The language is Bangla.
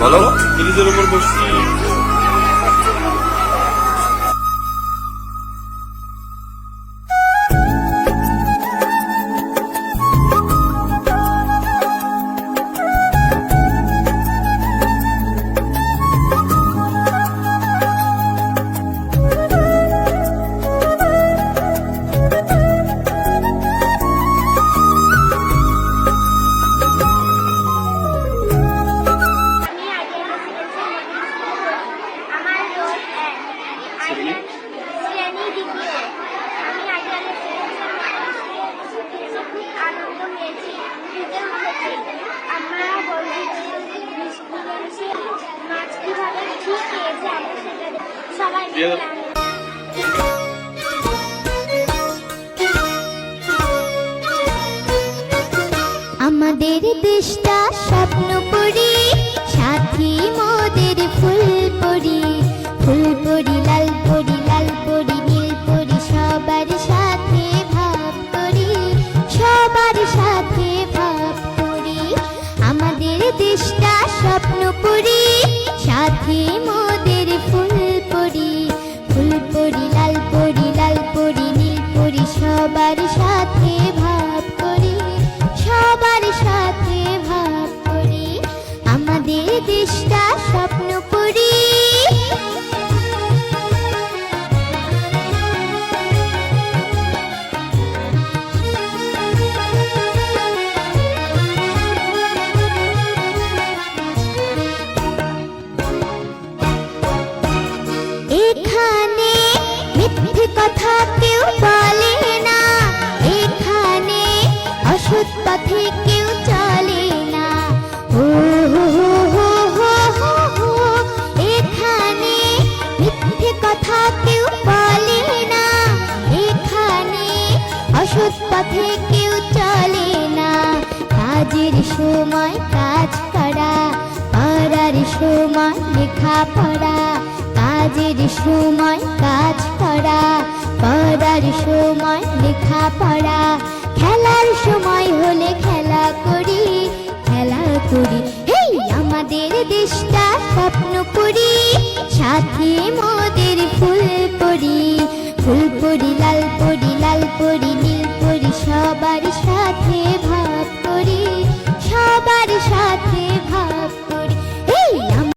বলো। সিরিজের উপর বসছি। আমাদের দেশটা স্বপ্ন করি সাথী মোদের নীলপুরি সবার সাথে ভাব করি, সবার সাথে ভাব করি, আমাদের দেশটা স্বপ্নপুরি এখানে মিথ্যে কথা কেউ অসৎ পথে সময় কাজ করা, পড়ার সময় লেখা পড়া কাজের কাজ করা, পড়ার সময় লেখা পড়া খেলার করি হেই আমাদের দেশটা স্বপ্ন করি সাথে মোদের ফুল পরি ফুল পরি লাল পরি লাল পরি নীল পরি সবার সাথে।